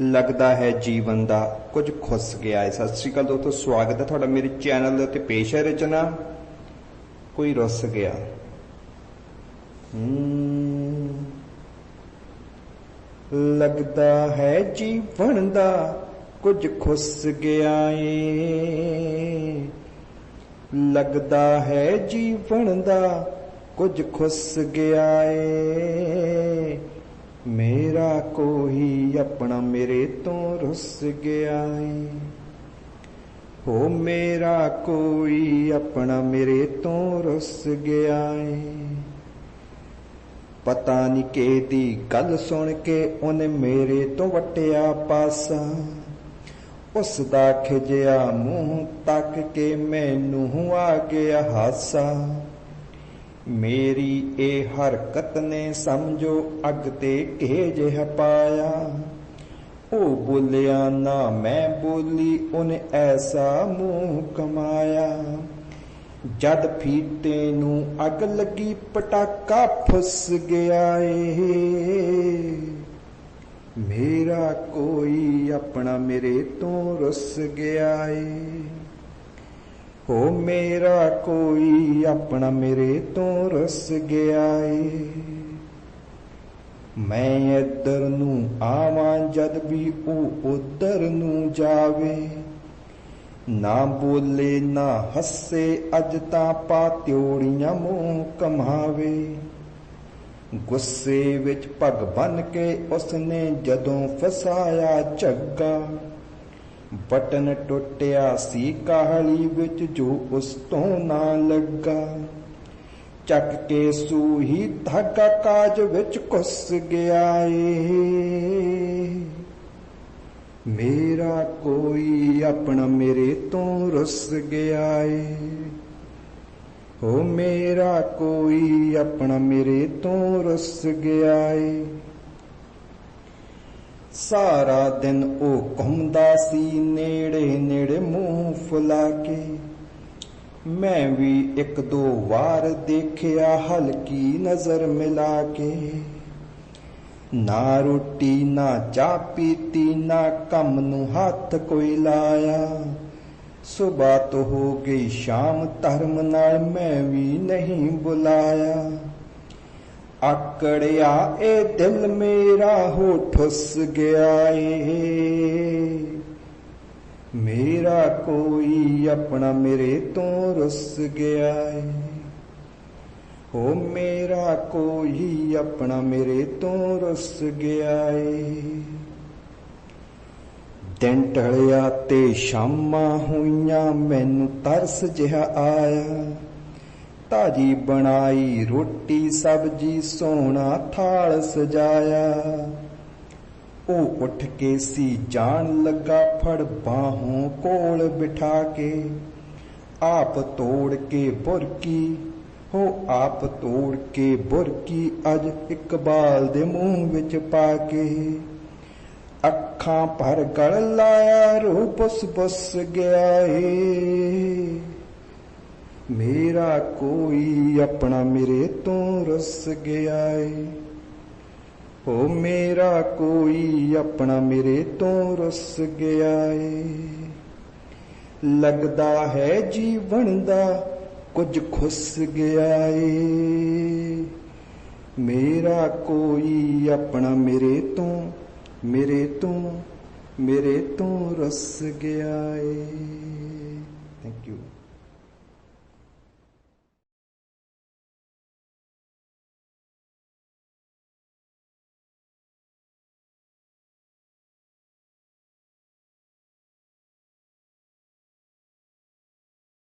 ਲੱਗਦਾ ਹੈ ਜੀਵਨ ਦਾ ਕੁਝ ਖੁੱਸ ਗਿਆ ਹੈ। ਸਤਿ ਸ਼੍ਰੀ ਅਕਾਲ ਦੋਸਤੋ ਸਵਾਗਤ ਹੈ ਤੁਹਾਡਾ ਮੇਰੇ ਚੈਨਲ ਦੇ ਉੱਤੇ। ਪੇਸ਼ ਹੈ ਰਚਨਾ ਕੋਈ ਰੁੱਸ ਗਿਆ। ਹਮ, ਲੱਗਦਾ ਹੈ ਜੀਵਨ ਦਾ ਕੁਝ ਖੁੱਸ ਗਿਆ ਏ। ਲੱਗਦਾ ਹੈ ਜੀਵਨ ਦਾ ਕੁਝ ਖੁੱਸ ਗਿਆ ਏ। ਮੇਰਾ ਕੋਈ ਆਪਣਾ ਮੇਰੇ ਤੋਂ ਰੁੱਸ ਗਿਆ ਏ। ਹੋ ਮੇਰਾ ਕੋਈ ਆਪਣਾ ਮੇਰੇ ਤੋਂ ਰੁੱਸ ਗਿਆ ਏ। ਪਤਾ ਨਹੀਂ ਕਿਹਦੀ ਗੱਲ ਸੁਣ ਕੇ ਉਹਨੇ ਮੇਰੇ ਤੋਂ ਵਟਿਆ ਪਾਸਾ। ਉਸ ਦਾ ਖਿਜਿਆ ਮੂੰਹ ਤੱਕ ਕੇ ਮੈਨੂੰ ਆ ਗਿਆ ਹਾਸਾ। ਮੇਰੀ ਇਹ ਹਰਕਤ ਨੇ ਸਮਝੋ ਅਗ ਤੇ ਕਿਹ ਜਿਹਾ ਪਾਇਆ। ਉਹ ਬੋਲਿਆ, ਨਾ ਮੈਂ ਬੋਲੀ, ਉਹਨੇ ਐਸਾ ਮੂੰਹ ਕਮਾਇਆ। ਜਦ ਫੀਤੇ ਨੂੰ ਅੱਗ ਲੱਗੀ, ਪਟਾਕਾ ਫਸ ਗਿਆ ਏ। ਮੇਰਾ ਕੋਈ ਆਪਣਾ ਮੇਰੇ ਤੋਂ ਰੁੱਸ ਗਿਆ ਏ। ਹੋ ਮੇਰਾ ਕੋਈ ਆਪਣਾ ਮੇਰੇ ਤੋਂ ਰਸ ਗਿਆ ਏ। ਮੈਂ ਇੱਧਰ ਨੂੰ ਆਵਾਂ ਜਦ ਵੀ ਉਹ ਉਧਰ ਨੂੰ ਜਾਵੇ। ਨਾ ਬੋਲੇ, ਨਾ ਹੱਸੇ, ਅੱਜ ਤਾਂ ਪਾ ਤਿਉੜੀਆਂ ਮੂੰਹ ਕਮਾਵੇ। ਗੁੱਸੇ ਵਿੱਚ ਪੱਗ ਬੰਨ ਕੇ ਉਸਨੇ ਜਦੋਂ ਫਸਾਇਆ ਝੱਗਾ ਬਟਨ ਟੁੱਟਿਆ ਸੀ, ਕਾਹਲੀ ਵਿੱਚ ਜੋ ਉਸ ਤੋਂ ਨਾ ਲੱਗਾ। ਚੱਕ ਕੇ ਸੂਹੀ ਧਾਗਾ ਕਾਜ ਵਿੱਚ ਕੁੱਸ ਗਿਆ ਏ। ਮੇਰਾ ਕੋਈ ਆਪਣਾ ਮੇਰੇ ਤੋਂ ਰੁੱਸ ਗਿਆ ਏ। ਹੋ ਮੇਰਾ ਕੋਈ ਆਪਣਾ ਮੇਰੇ ਤੋਂ ਰੁੱਸ ਗਿਆ ਏ। ਸਾਰਾ ਦਿਨ ਉਹ ਘੁੰਮਦਾ ਸੀ ਨੇੜੇ ਨੇੜੇ ਮੂੰਹ ਫੁਲਾ ਕੇ। ਮੈਂ ਵੀ ਇੱਕ ਦੋ ਵਾਰ ਦੇਖਿਆ ਹਲਕੀ ਨਜ਼ਰ ਮਿਲਾ ਕੇ। ਨਾ ਰੋਟੀ, ਨਾ ਚਾਹ ਪੀਤੀ, ਨਾ ਕੰਮ ਨੂੰ ਹੱਥ ਕੋਈ ਲਾਇਆ। ਸੁਬਾ ਤੋਂ ਹੋ ਗਈ ਸ਼ਾਮ, ਧਰਮ ਨਾਲ ਮੈਂ ਵੀ ਨਹੀਂ ਬੁਲਾਇਆ। ਆਕੜਿਆ ਏ ਦਿਲ ਮੇਰਾ ਹੋ ਠੁੱਸ ਗਿਆ ਏ। ਮੇਰਾ ਕੋਈ ਆਪਣਾ ਮੇਰੇ ਤੋਂ ਰੁੱਸ ਗਿਆ ਏ। ਹੋ ਮੇਰਾ ਕੋਈ ਆਪਣਾ ਮੇਰੇ ਤੋਂ ਰੁੱਸ ਗਿਆ ਏ। ਦਿਨ ਢਲਿਆ ਤੇ ਸ਼ਾਮਾਂ ਹੋਈਆਂ, ਮੈਨੂੰ ਤਰਸ ਜਿਹਾ ਆਇਆ। ਤਾਜੀ ਬਣਾਈ, ਰੋਟੀ, ਸਬਜੀ, ਸੋਹਣਾ ਥਾਲ ਸਜਾਇਆ। ਉਹ ਉੱਠ ਕੇ ਸੀ, ਜਾਣ ਲੱਗਾ ਫੜ ਬਾਹੋਂ ਕੋਲ ਬਿਠਾ ਕੇ। ਆਪ ਤੋੜ ਕੇ ਬੁਰਕੀ, ਹੋ ਆਪ ਤੋੜ ਕੇ ਬੁਰਕੀ ਅੱਜ ਇਕਬਾਲ ਦੇ ਮੂੰਹ ਵਿੱਚ ਪਾ ਕੇ। ਅੱਖਾਂ ਭਰ ਗਲ ਲਾਇਆ ਰੂਪ ਬਸ ਬਸ ਗਿਆ ਏ। ਮੇਰਾ ਕੋਈ ਆਪਣਾ ਮੇਰੇ ਤੋਂ ਰਸ ਗਿਆ ਏ। ਹੋ ਮੇਰਾ ਕੋਈ ਆਪਣਾ ਮੇਰੇ ਤੋਂ ਰਸ ਗਿਆ ਏ। ਲੱਗਦਾ ਹੈ ਜੀਵਨ ਦਾ ਕੁਝ ਖੁੱਸ ਗਿਆ ਏ। ਮੇਰਾ ਕੋਈ ਆਪਣਾ ਮੇਰੇ ਤੋਂ ਮੇਰੇ ਤੋਂ ਮੇਰੇ ਤੋਂ ਰਸ ਗਿਆ ਏ।